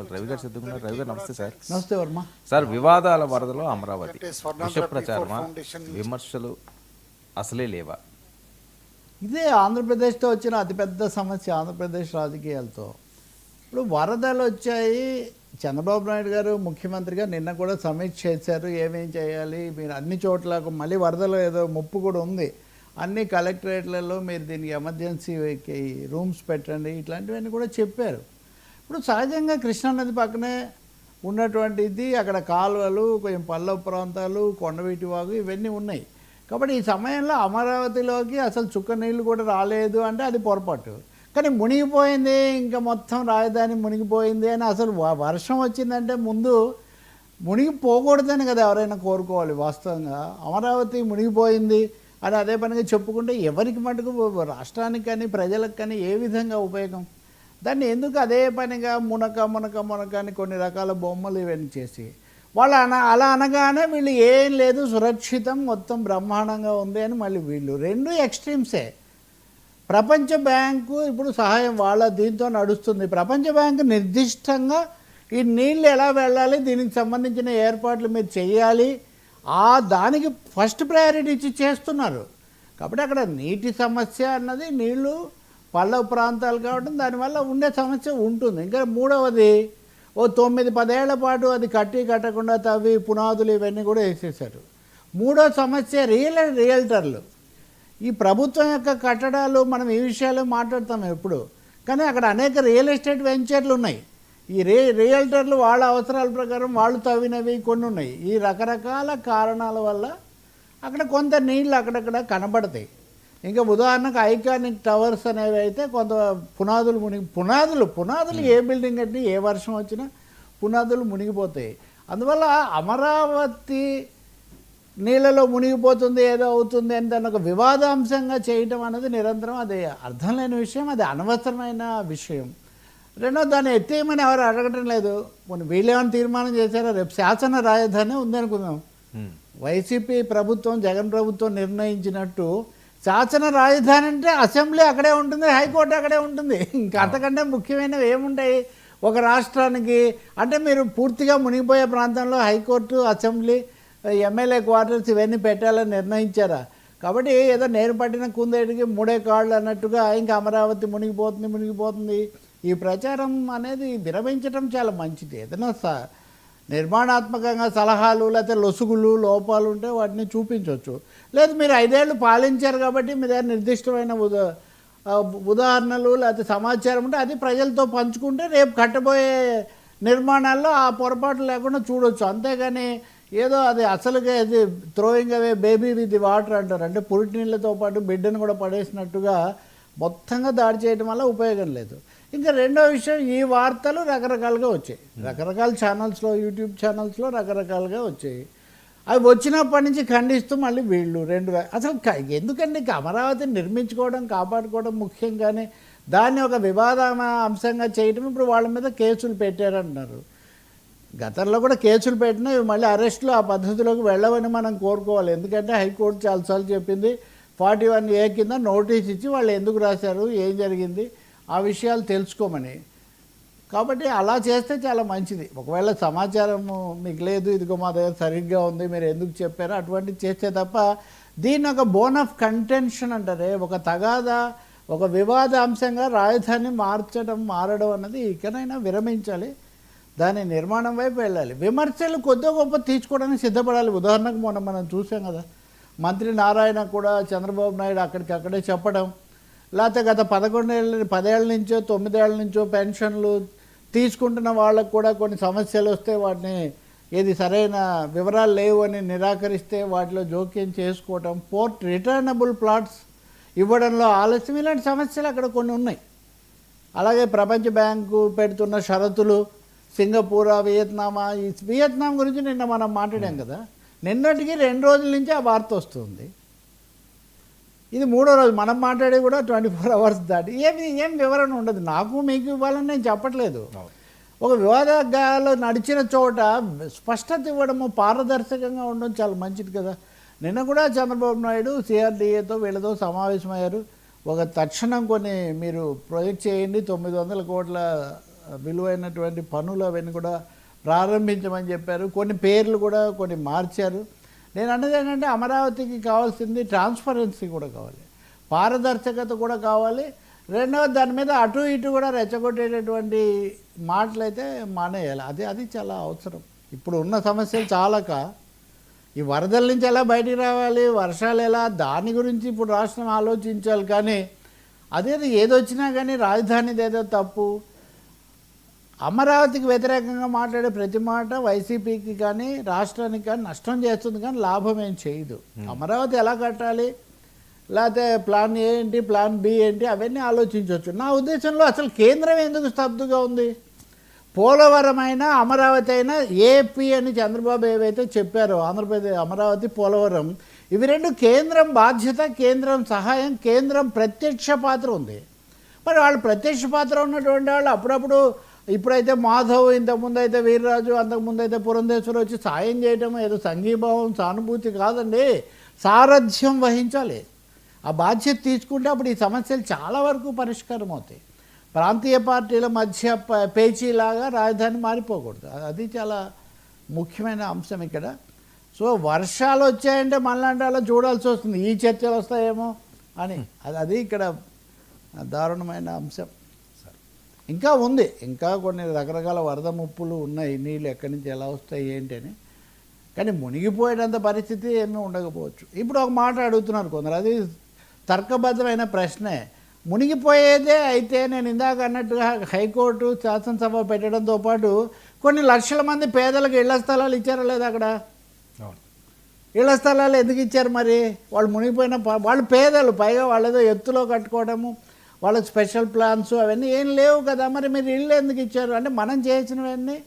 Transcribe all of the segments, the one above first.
రవి గారు సిద్ధంగా రవి గారు నమస్తే సార్. నమస్తే వర్మ. సార్ వివాదాల వరదలో అమరావతి. విష ప్రచారమా? విమర్శలు అసలే లేవా? ఇదే ఆంధ్రప్రదేశ్తో వచ్చిన అతిపెద్ద సమస్య ఆంధ్రప్రదేశ్ రాజకీయాలతో. ఇప్పుడు వరదలు వచ్చాయి. చంద్రబాబు నాయుడు గారు ముఖ్యమంత్రిగా నిన్న కూడా సమీక్ష చేశారు. ఏమేం చేయాలి? మీరు అన్ని చోట్ల మళ్ళీ వరదలు ఏదో ముప్పు కూడా ఉంది. అన్ని కలెక్టరేట్లలో మీరు దీనికి ఎమర్జెన్సీ రూమ్స్ పెట్టండి. ఇట్లాంటివన్నీ కూడా చెప్పారు. ఇప్పుడు సహజంగా కృష్ణానది పక్కనే ఉన్నటువంటిది అక్కడ కాలువలు కొంచెం పల్లవ ప్రాంతాలు కొండవీటి వాగు ఇవన్నీ ఉన్నాయి. కాబట్టి ఈ సమయంలో అమరావతిలోకి అసలు చుక్క నీళ్ళు కూడా రాలేదు అంటే అది పొరపాటు. కానీ మునిగిపోయింది ఇంకా మొత్తం రాజధాని మునిగిపోయింది అని అసలు వర్షం వచ్చిందంటే ముందు మునిగిపోకూడదని కదా ఎవరైనా కోరుకోవాలి వాస్తవంగా. అమరావతి మునిగిపోయింది అని అదే పనిగా చెప్పుకుంటే ఎవరికి మటుకు రాష్ట్రానికి కానీ ప్రజలకు కానీ ఏ విధంగా ఉపయోగం? దాన్ని ఎందుకు అదే పనిగా మునక మునక మునక అని కొన్ని రకాల బొమ్మలు ఇవన్నీ చేసి వాళ్ళు అన అలా అనగానే వీళ్ళు ఏం లేదు సురక్షితం మొత్తం బ్రహ్మాండంగా ఉంది అని మళ్ళీ వీళ్ళు రెండు ఎక్స్ట్రీమ్సే. ప్రపంచ బ్యాంకు ఇప్పుడు సహాయం వాళ్ళ దీంతో నడుస్తుంది. ప్రపంచ బ్యాంకు నిర్దిష్టంగా ఈ నీళ్ళు ఎలా వెళ్ళాలి దీనికి సంబంధించిన ఏర్పాట్లు మీరు చేయాలి ఆ దానికి ఫస్ట్ ప్రయారిటీ ఇచ్చి చేస్తున్నారు. కాబట్టి అక్కడ నీటి సమస్య అన్నది నీళ్ళు పల్లవ ప్రాంతాలు కాబట్టి దానివల్ల ఉండే సమస్య ఉంటుంది. ఇంకా మూడవది ఓ తొమ్మిది పదేళ్ళ పాటు అది కట్టి కట్టకుండా తవ్వి పునాదులు ఇవన్నీ కూడా వేసేసారు మూడో సమస్య రియల్ రియల్టర్లు. ఈ ప్రభుత్వం యొక్క కట్టడాలు మనం ఈ విషయాలు మాట్లాడతాం ఎప్పుడు. కానీ అక్కడ అనేక రియల్ ఎస్టేట్ వెంచర్లు ఉన్నాయి. ఈ రే రియల్టర్లు వాళ్ళ అవసరాల ప్రకారం వాళ్ళు తవ్వినవి కొన్ని ఉన్నాయి. ఈ రకరకాల కారణాల వల్ల అక్కడ కొంత నీళ్ళు అక్కడక్కడ కనబడతాయి. ఇంకా ఉదాహరణకు ఐకానిక్ టవర్స్ అనేవి అయితే కొంత పునాదులు మునిగి పునాదులు పునాదులు ఏ బిల్డింగ్ అంటే ఏ వర్షం వచ్చినా పునాదులు మునిగిపోతాయి. అందువల్ల అమరావతి నీళ్ళలో మునిగిపోతుంది ఏదో అవుతుంది అని దాన్ని ఒక వివాదాంశంగా చేయటం అనేది నిరంతరం అది అర్థం లేని విషయం అది అనవసరమైన విషయం. రెండో దాన్ని ఎత్తేయమని ఎవరు అడగటం లేదు. కొన్ని వీళ్ళేమైనా తీర్మానం చేశారో? రేపు శాసన రాజధాని ఉందనుకుందాం. హ్మ్. వైసీపీ ప్రభుత్వం జగన్ ప్రభుత్వం నిర్ణయించినట్టు శాసన రాజధాని అంటే అసెంబ్లీ అక్కడే ఉంటుంది హైకోర్టు అక్కడే ఉంటుంది. ఇంకా అంతకంటే ముఖ్యమైనవి ఏముంటాయి? ఒక రాష్ట్రానికి అంటే మీరు పూర్తిగా మునిగిపోయే ప్రాంతంలో హైకోర్టు అసెంబ్లీ ఎమ్మెల్యే క్వార్టర్స్ ఇవన్నీ పెట్టాలని నిర్ణయించారా? కాబట్టి ఏదో నేను పట్టిన కుందేటికి మూడే కాళ్ళు అన్నట్టుగా ఇంకా అమరావతి మునిగిపోతుంది మునిగిపోతుంది. ఈ ప్రచారం అనేది విరమించడం చాలా మంచిది. ఏదైనా నిర్మాణాత్మకంగా సలహాలు లేకపోతే లొసుగులు లోపాలు ఉంటే వాటిని చూపించవచ్చు లేదు మీరు ఐదేళ్ళు పాలించారు కాబట్టి మీ దగ్గర నిర్దిష్టమైన ఉదా ఉదాహరణలు లేకపోతే సమాచారం ఉంటే అది ప్రజలతో పంచుకుంటే రేపు కట్టబోయే నిర్మాణాల్లో ఆ పొరపాటు లేకుండా చూడొచ్చు. అంతేగాని ఏదో అది అసలుగా అది throwing away baby with water అంటారు. అంటే పురిటి నీళ్ళతో పాటు బిడ్డను కూడా పడేసినట్టుగా మొత్తంగా దాడి చేయడం వల్ల ఉపయోగం లేదు. ఇంకా రెండో విషయం ఈ వార్తలు రకరకాలుగా వచ్చాయి. రకరకాల ఛానల్స్లో యూట్యూబ్ ఛానల్స్లో రకరకాలుగా వచ్చాయి. అవి వచ్చినప్పటి నుంచి ఖండిస్తూ మళ్ళీ వీళ్ళు రెండు అసలు ఎందుకండి అమరావతిని నిర్మించుకోవడం కాపాడుకోవడం ముఖ్యం కానీ దాన్ని ఒక వివాద అంశంగా చేయటం ఇప్పుడు వాళ్ళ మీద కేసులు పెట్టారంటున్నారు. గతంలో కూడా కేసులు పెట్టినా ఇవి మళ్ళీ అరెస్టులు ఆ పద్ధతిలోకి వెళ్ళవని మనం కోరుకోవాలి. ఎందుకంటే హైకోర్టు చాలాసార్లు చెప్పింది ఫార్టీ వన్ ఏ కింద నోటీస్ ఇచ్చి వాళ్ళు ఎందుకు రాశారు ఏం జరిగింది ఆ విషయాలు తెలుసుకోమని. కాబట్టి అలా చేస్తే చాలా మంచిది. ఒకవేళ సమాచారము మీకు లేదు ఇదిగో మా దగ్గర సరిగ్గా ఉంది మీరు ఎందుకు చెప్పారు అటువంటివి చేస్తే తప్ప దీన్ని ఒక బోన్ ఆఫ్ కంటెన్షన్ అంటారే. ఒక తగాదా ఒక వివాదాంశంగా రాజధాని మార్చడం మారడం అన్నది ఇకనైనా విరమించాలి. దాని నిర్మాణం వైపు వెళ్ళాలి. విమర్శలు కొద్దిగా గొప్ప తీర్చుకోవడానికి సిద్ధపడాలి. ఉదాహరణకు మొన్న మనం చూసాం కదా మంత్రి నారాయణ కూడా చంద్రబాబు నాయుడు అక్కడికి అక్కడే చెప్పడం. లేకపోతే గత పదకొండేళ్ళ పదేళ్ళ నుంచో తొమ్మిదేళ్ళ నుంచో పెన్షన్లు తీసుకుంటున్న వాళ్ళకు కూడా కొన్ని సమస్యలు వస్తే వాటిని ఏది సరైన వివరాలు లేవు అని నిరాకరిస్తే వాటిలో జోక్యం చేసుకోవటం పోర్ట్ రిటర్నబుల్ ప్లాట్స్ ఇవ్వడంలో ఆలస్యం. ఇలాంటి సమస్యలు అక్కడ కొన్ని ఉన్నాయి. అలాగే ప్రపంచ బ్యాంకు పెడుతున్న షరతులు సింగపూర్ వియత్నామా ఈ వియత్నాం గురించి నిన్న మనం మాట్లాడాం కదా. నిన్నటికి రెండు రోజుల నుంచి ఆ వార్త వస్తుంది. ఇది మూడో రోజు మనం మాట్లాడే కూడా ట్వంటీ ఫోర్ అవర్స్ దాటి. ఏమి ఏం వివరణ ఉండదు. నాకు మీకు ఇవ్వాలని నేను చెప్పట్లేదు. ఒక వివాదాలు నడిచిన చోట స్పష్టత ఇవ్వడము పారదర్శకంగా ఉండడం చాలా మంచిది కదా. నిన్న కూడా చంద్రబాబు నాయుడు సిఆర్డీఏతో వీళ్ళతో సమావేశమయ్యారు. ఒక తక్షణం కొన్ని మీరు ప్రొజెక్ట్ చేయండి తొమ్మిది వందల కోట్ల విలువైనటువంటి పనులు అవన్నీ కూడా ప్రారంభించమని చెప్పారు. కొన్ని పేర్లు కూడా కొన్ని మార్చారు. నేను అన్నది ఏంటంటే అమరావతికి కావాల్సింది ట్రాన్స్పరెన్సీ కూడా కావాలి. పారదర్శకత కూడా కావాలి. రెండవది దాని మీద అటు ఇటు కూడా రెచ్చగొట్టేటటువంటి మాటలు అయితే మానేయాలి. అది అది చాలా అవసరం. ఇప్పుడు ఉన్న సమస్యలు చాలక ఈ వరదల నుంచి ఎలా బయటికి రావాలి వర్షాలు ఎలా దాని గురించి ఇప్పుడు రాష్ట్రం ఆలోచించాలి కానీ అదేదో ఏదొచ్చినా కానీ రాజధానిది ఏదో తప్పు. అమరావతికి వ్యతిరేకంగా మాట్లాడే ప్రతి మాట వైసీపీకి కానీ రాష్ట్రానికి కానీ నష్టం చేస్తుంది కానీ లాభం ఏం చేయదు. అమరావతి ఎలా కట్టాలి? లేకపోతే ప్లాన్ ఏ ఏంటి ప్లాన్ బి ఏంటి అవన్నీ ఆలోచించవచ్చు. నా ఉద్దేశంలో అసలు కేంద్రం ఎందుకు స్తబ్దుగా ఉంది? పోలవరం అయినా అమరావతి అయినా ఏపీ అని చంద్రబాబు ఏవైతే చెప్పారో ఆంధ్రప్రదేశ్ అమరావతి పోలవరం ఇవి రెండు కేంద్రం బాధ్యత కేంద్రం సహాయం కేంద్రం ప్రత్యక్ష పాత్ర ఉంది. మరి వాళ్ళు ప్రత్యక్ష పాత్ర ఉన్నటువంటి వాళ్ళు అప్పుడప్పుడు ఇప్పుడైతే మాధవ్ ఇంతకుముందు అయితే వీర్రాజు అంతకుముందు అయితే పురంధేశ్వరు వచ్చి సాయం చేయటం ఏదో సంఘీభావం సానుభూతి కాదండి. సారథ్యం వహించాలి. ఆ బాధ్యత తీసుకుంటే అప్పుడు ఈ సమస్యలు చాలా వరకు పరిష్కారం అవుతాయి. ప్రాంతీయ పార్టీల మధ్య పేచీలాగా రాజధాని మారిపోకూడదు. అది చాలా ముఖ్యమైన అంశం ఇక్కడ. సో వర్షాలు వచ్చాయంటే మళ్ళీ అలా చూడాల్సి వస్తుంది. ఈ చర్చలు వస్తాయేమో అని. అది అది ఇక్కడ దారుణమైన అంశం. ఇంకా ఉంది. ఇంకా కొన్ని రకరకాల వరద ముప్పులు ఉన్నాయి. నీళ్ళు ఎక్కడి నుంచి ఎలా వస్తాయి ఏంటి అని. కానీ మునిగిపోయేటంత పరిస్థితి ఏమీ ఉండకపోవచ్చు. ఇప్పుడు ఒక మాట అడుగుతున్నారు కొందరు. అది తర్కబద్ధమైన ప్రశ్నే. మునిగిపోయేదే అయితే నేను ఇందాక అన్నట్టుగా హైకోర్టు శాసనసభ పెట్టడంతో పాటు కొన్ని లక్షల మంది పేదలకు ఇళ్ళ స్థలాలు ఇచ్చారా లేదా అక్కడ? ఇళ్ళ స్థలాలు ఎందుకు ఇచ్చారు మరి? వాళ్ళు మునిగిపోయిన వాళ్ళు పేదలు. పైగా వాళ్ళేదో ఎత్తులో కట్టుకోవడము. వాళ్ళకి స్పెషల్ ప్లాన్స్ అవన్నీ ఏం లేవు కదా. మరి మీరు ఇల్లు ఎందుకు ఇచ్చారు? అంటే మనం చేసినవన్నీ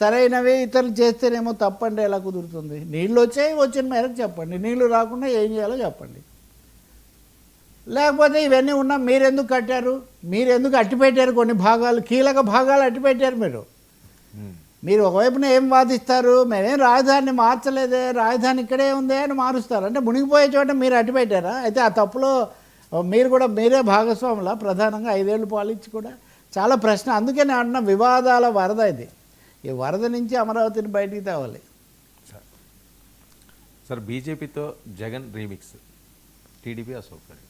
సరైనవి ఇతరులు చేస్తేనేమో తప్పండి ఎలా కుదురుతుంది? నీళ్ళు వచ్చాయి వచ్చిన మేరకు చెప్పండి. నీళ్ళు రాకుండా ఏం చేయాలో చెప్పండి. లేకపోతే ఇవన్నీ ఉన్నా మీరెందుకు కట్టారు? మీరెందుకు అట్టిపెట్టారు? కొన్ని భాగాలు కీలక భాగాలు అట్టిపెట్టారు మీరు. మీరు ఒకవైపున ఏం వాదిస్తారు? మేమేం రాజధానిని మార్చలేదే? రాజధాని ఇక్కడే ఉందే అని మారుస్తారు. అంటే మునిగిపోయే చోట మీరు అట్టిపెట్టారా? అయితే ఆ తప్పులో మీరు కూడా మీరే భాగస్వాముల? ప్రధానంగా ఐదేళ్ళు పాలించి కూడా చాలా ప్రశ్న. అందుకే నేను అన్న వివాదాల వరద ఇది. ఈ వరద నుంచి అమరావతిని బయటికి తేవాలి. సార్ బీజేపీతో జగన్ రీమిక్స్. టీడీపీ అశోక్